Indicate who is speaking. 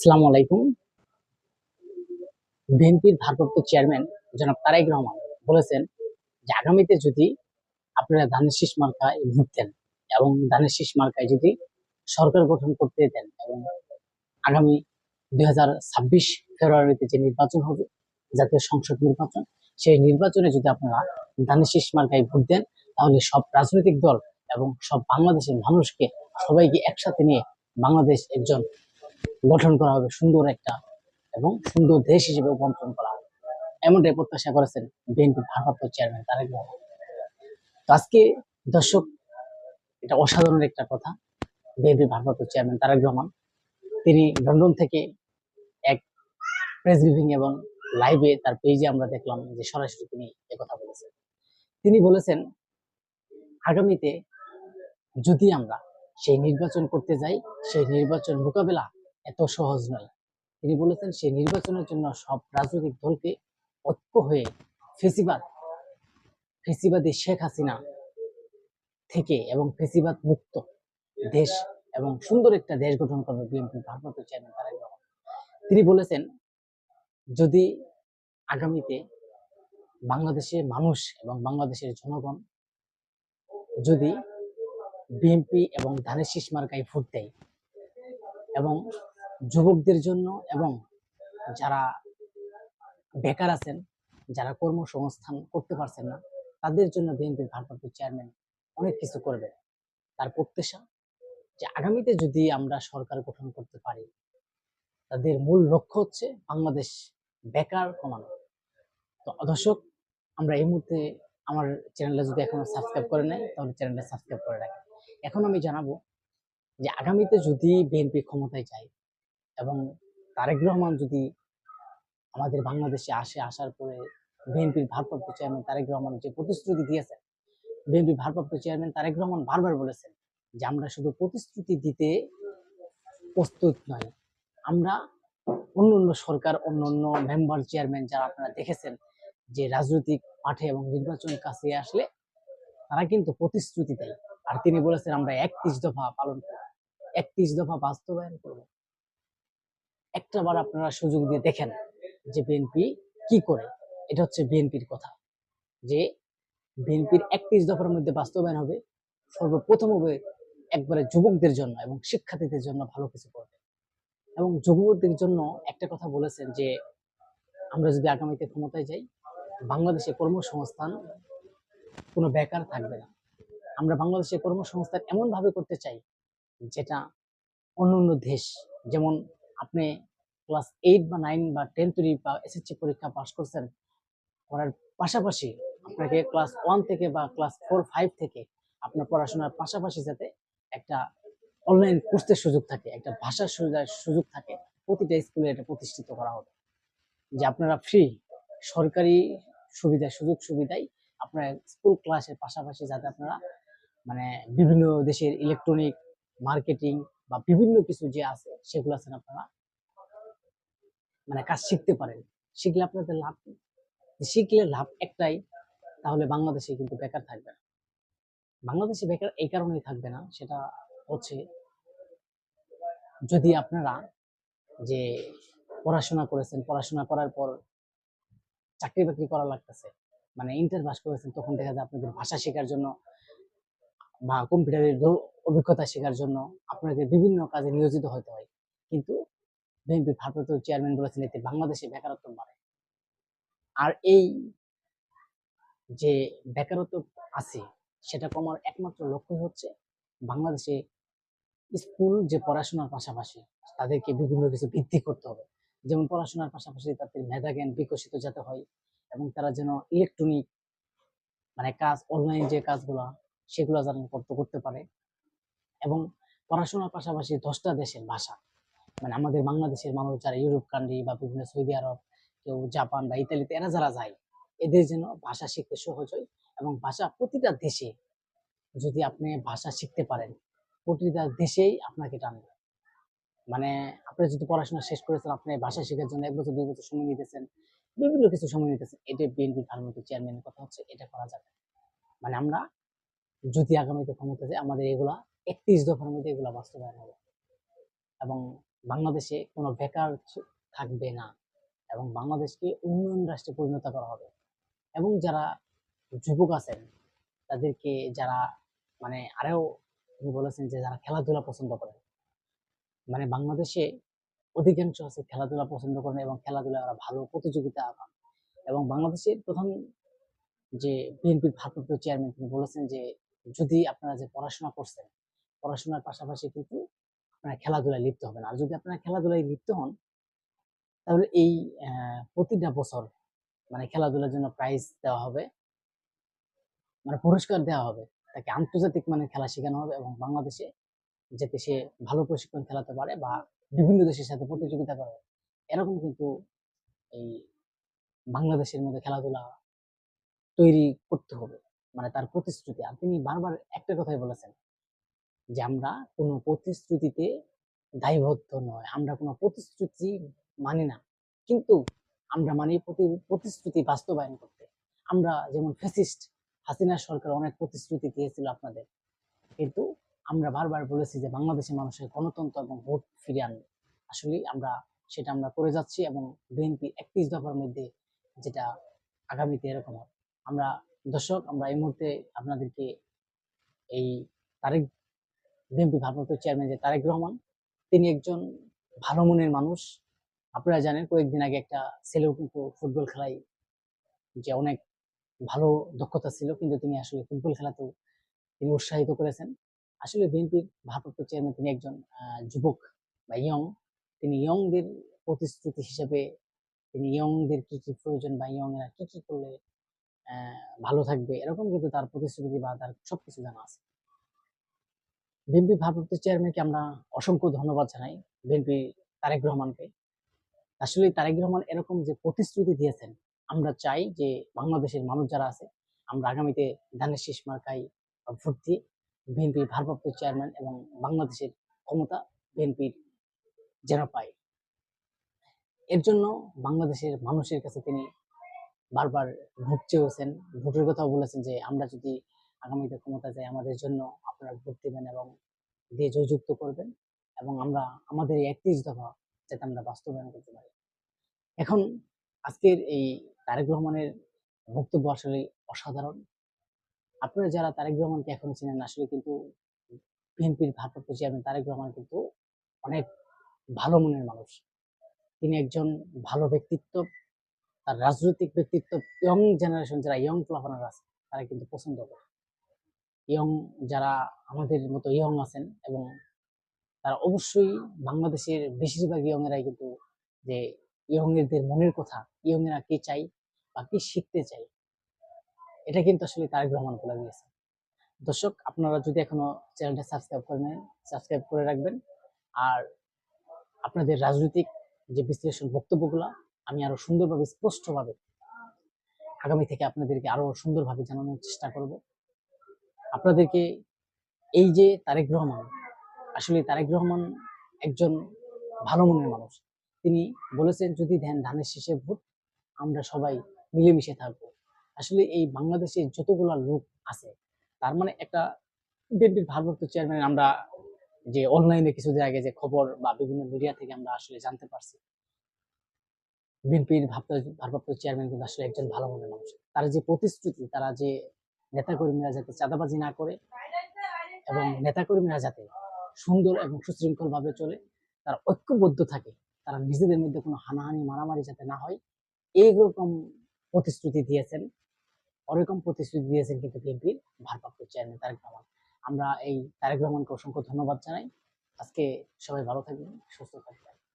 Speaker 1: আসসালামু আলাইকুম। বিএনপির ভারপ্রাপ্ত চেয়ারম্যান জনাব তারেক রহমান বলেছেন যে আগামীতে যদি আপনারা ধানের শীষ মার্কায় ভোট দেন এবং ধানের শীষ মার্কায় যদি সরকার গঠন করতে দেন এবং আগামী দুই হাজার ছাব্বিশ ফেব্রুয়ারিতে যে নির্বাচন হবে, জাতীয় সংসদ নির্বাচন, সেই নির্বাচনে যদি আপনারা ধানের শীষ মার্কায় ভোট দেন, তাহলে সব রাজনৈতিক দল এবং সব বাংলাদেশের মানুষকে সবাইকে একসাথে নিয়ে বাংলাদেশ একজন গঠন করা হবে সুন্দর একটা এবং সুন্দর দেশ হিসেবে রূপান্তরণ করা হবে। এমনটাই প্রত্যাশা করেছেন বিএনপির ভারপ্রাপ্ত চেয়ারম্যান তারেক রহমান। তো আজকে দর্শক, এটা অসাধারণ একটা কথা। বিএনপির ভারপ্রাপ্ত চেয়ারম্যান তারেক রহমান, তিনি লন্ডন থেকে এক প্রেস ব্রিফিং এবং লাইভে তার পেজে আমরা দেখলাম যে সরাসরি তিনি কথা বলেছেন। তিনি বলেছেন, আগামীতে যদি আমরা সেই নির্বাচন করতে যাই, সেই নির্বাচন মোকাবেলা এত সহজ নয়। তিনি বলেছেন সেই নির্বাচনের জন্য সব রাজনৈতিক দলকে ঐক্য হয়ে ফেসিবাদ, ফেসিবাদী শেখ হাসিনা থেকে এবং ফেসিবাদ মুক্ত দেশ এবং সুন্দর একটা দেশ গঠন করবে বিএনপি ভারপ্রাপ্ত চেয়ারম্যান রহমান। তিনি বলেছেন, যদি আগামীতে বাংলাদেশের মানুষ এবং বাংলাদেশের জনগণ যদি বিএনপি এবং ধানের শীষ মার্কায় ভোট দেয় এবং যুবকদের জন্য এবং যারা বেকার আছেন, যারা কর্মসংস্থান করতে পারছেন না, তাদের জন্য বিএনপির ভারপ্রাপ্ত চেয়ারম্যান অনেক কিছু করবে। তার প্রত্যাশা যে আগামীতে যদি আমরা সরকার গঠন করতে পারি, তাদের মূল লক্ষ্য হচ্ছে বাংলাদেশ বেকার কমানো। তো দর্শক, আমরা এই মুহূর্তে আমার চ্যানেলটা যদি এখনও সাবস্ক্রাইব করে নেয় তাহলে চ্যানেলটা সাবস্ক্রাইব করে রাখেন। এখন আমি জানাব যে আগামীতে যদি বিএনপি ক্ষমতায় যায় এবং তারেক রহমান যদি আমাদের বাংলাদেশে আসে, আসার পরে বিএনপির ভারপ্রাপ্ত চেয়ারম্যান তারেক রহমান যে প্রতিশ্রুতি দিয়েছেন, বিএনপির ভারপ্রাপ্ত চেয়ারম্যান তারেক রহমান বারবার বলেছেন যে আমরা শুধু প্রতিশ্রুতি দিতে প্রস্তুত নয় আমরা অন্য অন্য সরকার, অন্য অন্য মেম্বার চেয়ারম্যান যারা আপনারা দেখেছেন যে রাজনৈতিক মাঠে এবং নির্বাচন কাছে আসলে তারা কিন্তু প্রতিশ্রুতি দেয়। আর তিনি বলেছেন, আমরা একত্রিশ দফা পালন করব, একত্রিশ দফা বাস্তবায়ন করব। একটা বার আপনারা সুযোগ দিয়ে দেখেন যে বিএনপি কি করে। এটা হচ্ছে বিএনপির কথা। যে বিএনপির একত্রিশ দফার মধ্যে বাস্তবায়ন হবে। সর্বপ্রথম হবে একবারে যুবকদের জন্য এবং শিক্ষার্থীদের জন্য ভালো কিছু করবে। এবং যুবকদের জন্য একটা কথা বলেছেন যে, আমরা যদি আগামীতে ক্ষমতায় যাই, বাংলাদেশে কর্মসংস্থান কোনো বেকার থাকবে না। আমরা বাংলাদেশে কর্মসংস্থান এমনভাবে করতে চাই যেটা অন্য অন্য দেশ, যেমন আপনি ক্লাস এইট বা নাইন বা টেন বা এসএসসি পরীক্ষা পাশ করছেন, করার পাশাপাশি আপনাকে ক্লাস ওয়ান থেকে বা ক্লাস ফোর ফাইভ থেকে আপনার পড়াশোনার পাশাপাশি যাতে একটা অনলাইন কোর্সের সুযোগ থাকে, একটা ভাষার সুবিধার সুযোগ থাকে, প্রতিটা স্কুলে এটা প্রতিষ্ঠিত করা হবে। যে আপনারা ফ্রি সরকারি সুবিধা, সুযোগ সুবিধাই আপনার স্কুল ক্লাসের পাশাপাশি যাতে আপনারা মানে বিভিন্ন দেশের ইলেকট্রনিক মার্কেটিং বা বিভিন্ন কিছু যে আছে, সেগুলো আছেন আপনারা। মানে কাজ শিখতে পারেন। শিখলে আপনাদের লাভ কি? শিখলে লাভ একটাই, তাহলে বাংলাদেশে কিন্তু বেকার থাকবে না। বাংলাদেশে বেকার এই কারণেই থাকবে না, সেটা হচ্ছে যদি আপনারা যে পড়াশোনা করেছেন, পড়াশোনা করার পর চাকরি বাকরি করা লাগতেছে মানে ইন্টার পাস করেছেন, তখন দেখা যায় আপনাদের ভাষা শেখার জন্য বা কম্পিউটারের অভিজ্ঞতা শেখার জন্য আপনাদের বিভিন্ন কাজে নিয়োজিত হতে হয়। কিন্তু বিএনপির ভারপ্রাপ্ত চেয়ারম্যান বলেছেন, এতে বাংলাদেশে বেকারত্ব বাড়ে। আর এই যে বেকারত্ব আছে, সেটা কমার একমাত্র লক্ষ্য হচ্ছে বাংলাদেশে স্কুল যে পড়াশোনার পাশাপাশি তাদেরকে বিভিন্ন কিছু বৃদ্ধি করতে হবে। যেমন পড়াশোনার পাশাপাশি তাদের মেধা জ্ঞান বিকশিত যাতে হয় এবং তারা যেন ইলেকট্রনিক মানে কাজ অনলাইন যে কাজগুলো, সেগুলো যেন করতে করতে পারে। এবং পড়াশোনার পাশাপাশি দশটা দেশের ভাষা। মানে আমাদের বাংলাদেশের মানুষ যারা ইউরোপ কান্ট্রি বা বিভিন্ন সৌদি আরব, কেউ জাপান বা ইতালিতে, এরা যারা যায়, এদের যেন ভাষা শিখতে সহজ হয় এবং ভাষা প্রতিটা দেশে যদি আপনি ভাষা শিখতে পারেন, প্রতিটা দেশেই আপনাকে টানবে। মানে আপনি যদি পড়াশোনা শেষ করেছেন, আপনি ভাষা শেখার জন্য এক বছর, দুই বছর সময় নিতেছেন, বিভিন্ন কিছু সময় নিতেছেন, এটা বিএনপি ভারমন্ত্রী চেয়ারম্যানের কথা হচ্ছে, এটা করা যাবে। মানে আমরা যদি আগামীতে ক্ষমতা যায় আমাদের এগুলা একত্রিশ দফার মধ্যে এগুলা বাস্তবায়ন হবে। এবং বাংলাদেশে কোনো বেকার থাকবে না এবং বাংলাদেশকে উন্নয়ন রাষ্ট্রে পরিণত করা হবে। এবং যারা যুবক আছেন, তাদেরকে যারা মানে আরও তিনি বলেছেন যে যারা খেলাধুলা পছন্দ করেন মানে বাংলাদেশে অধিকাংশ আছে খেলাধুলা পছন্দ করেন এবং খেলাধুলায় ওরা ভালো প্রতিযোগিতা পান এবং বাংলাদেশের প্রধান যে বিএনপির ভারপ্রাপ্ত চেয়ারম্যান তিনি বলেছেন যে যদি আপনারা যে পড়াশোনা করছেন পড়াশোনার পাশাপাশি কিন্তু আপনারা খেলাধুলায় লিপ্ত হবেন। আর যদি আপনারা খেলাধুলায় লিপ্ত হন, তাহলে এই প্রতিটা বছর মানে খেলাধুলার জন্য প্রাইজ দেওয়া হবে মানে পুরস্কার দেওয়া হবে, তাকে আন্তর্জাতিক মানের খেলা শেখানো হবে এবং বাংলাদেশে যাতে সে ভালো প্রশিক্ষণ খেলাতে পারে বা বিভিন্ন দেশের সাথে প্রতিযোগিতা করে। এরকম কিন্তু এই বাংলাদেশের মধ্যে খেলাধুলা তৈরি করতে হবে মানে তার প্রতিশ্রুতি। আর তিনি বারবার একটা কথাই বলেছেন যে আমরা কোনো প্রতিশ্রুতিতে দায়বদ্ধ নয়। আমরা কোনো প্রতিশ্রুতি মানি না। কিন্তু আমরা মানি প্রতি, প্রতিশ্রুতি বাস্তবায়ন করতে। আমরা যেমন ফেসিস্ট হাসিনা সরকার অনেক প্রতিশ্রুতি দিয়েছিল আপনাদের। কিন্তু আমরা বারবার বলেছি যে বাংলাদেশের মানুষের গণতন্ত্র এবং ভোট ফিরিয়ে আনবে। আসলে আমরা সেটা আমরা করে যাচ্ছি এবং বিএনপি একত্রিশ দফার মধ্যে যেটা আগামীতে এরকম হবে। আমরা দর্শক, আমরা এই মুহূর্তে আপনাদেরকে এই তারেক বিএনপি ভারপ্রাপ্ত চেয়ারম্যান যে তারেক রহমান, তিনি একজন ভালো মনের মানুষ। আপনারা জানেন কয়েকদিন আগে একটা ছেলেও কিন্তু ফুটবল খেলায় যে অনেক ভালো দক্ষতা ছিল, কিন্তু তিনি আসলে ফুটবল খেলাতেও তিনি উৎসাহিত করেছেন। আসলে বিএনপির ভারপ্রাপ্ত চেয়ারম্যান তিনি একজন যুবক বা ইয়ং তিনি ইয়ংদের প্রতিশ্রুতি হিসেবে, তিনি ইয়ংদের কি কি প্রয়োজন বা ইয়ংরা কি কি করলে ভালো থাকবে, এরকম কিন্তু তার প্রতিশ্রুতি বা তার সবকিছু জানা আছে। বিএনপি ভারপ্রাপ্ত চেয়ারম্যানকে আমরা অসংখ্য ধন্যবাদ জানাই, বিএনপি তারেক রহমানকে। আসলে তারেক রহমান এরকম যে প্রতিশ্রুতি দিয়েছেন, আমরা চাই যে বাংলাদেশের মানুষ যারা আছে, আমরা আগামীতে ধানের শীষ মার্কাই ভোট দিয়ে বিএনপির ভারপ্রাপ্ত চেয়ারম্যান এবং বাংলাদেশের ক্ষমতা বিএনপির যেন পায়। এর জন্য বাংলাদেশের মানুষের কাছে তিনি বারবার ভোট চেয়েছেন, ভোটের কথাও বলেছেন যে আমরা যদি আগামীতে ক্ষমতা যাই আমাদের জন্য আপনারা ভোট দেবেন এবং দিয়ে জয়যুক্ত করবেন এবং আমরা আমাদের এই একত্রিশ দফা যাতে আমরা বাস্তবায়ন করতে পারি। এখন আজকের এই তারেক রহমানের বক্তব্য আসলে অসাধারণ। আপনারা যারা তারেক রহমানকে এখন চিনেন আসলে কিন্তু বিএনপির ভারপ্রাপ্ত চেয়ারম্যান তারেক রহমান কিন্তু অনেক ভালো মনের মানুষ। তিনি একজন ভালো ব্যক্তিত্ব, তার রাজনৈতিক ব্যক্তিত্ব ইয়ং জেনারেশন যারা ইয়ং প্লাফানার আছে, তারা কিন্তু পছন্দ করে। ইয়ং যারা আমাদের মতো ইয়ং আছেন এবং তারা অবশ্যই বাংলাদেশের বেশিরভাগ ইয়ংয়েরাই কিন্তু যে ইয়ংদের মনের কথা, ইয়ংয়েরা কি চাই বা কি শিখতে চাই এটা কিন্তু আসলে তারেক রহমান বলে দিয়েছে দর্শক, আপনারা যদি এখনও চ্যানেলটা সাবস্ক্রাইব করে নেন সাবস্ক্রাইব করে রাখবেন। আর আপনাদের রাজনৈতিক যে বিশ্লেষণ বক্তব্যগুলো, আমি আরও সুন্দরভাবে, স্পষ্টভাবে আগামী থেকে আপনাদেরকে আরও সুন্দরভাবে জানানোর চেষ্টা করব। আপনাদেরকে এই যে তারেক রহমান, আসলে তারেক রহমান একজন ভালো মনের মানুষ। তিনি বলেছেন, যদি ধ্যান ধানের শেষে ভোট, আমরা সবাই মিলেমিশে থাকব। আসলে এই বাংলাদেশে যতগুলা লোক আছে, তার মানে একটা বিএনপির ভারপ্রাপ্ত চেয়ারম্যান আমরা যে অনলাইনে কিছুদিন আগে যে খবর বা বিভিন্ন মিডিয়া থেকে আমরা আসলে জানতে পারছি, বিএনপির ভারপ্রাপ্ত চেয়ারম্যান কিন্তু আসলে একজন ভালো মনের মানুষ। তারা যে প্রতিশ্রুতি, তারা যে নেতাকর্মীরা যাতে চাঁদাবাজি না করে এবং নেতাকর্মীরা যাতে সুন্দর এবং সুশৃঙ্খল ভাবে চলে তারা ঐক্যবদ্ধ থাকে তারা নিজেদের মধ্যে কোনো হানাহানি মারামারি যাতে না হয় এইরকম প্রতিশ্রুতি দিয়েছেন ওরকম প্রতিশ্রুতি দিয়েছেন কিন্তু বিএনপির ভারপ্রাপ্ত চেয়ারম্যান তারেক রহমান। আমরা এই তারেক রহমানকে অসংখ্য ধন্যবাদ জানাই। আজকে সবাই ভালো থাকবেন সুস্থ থাকবেন।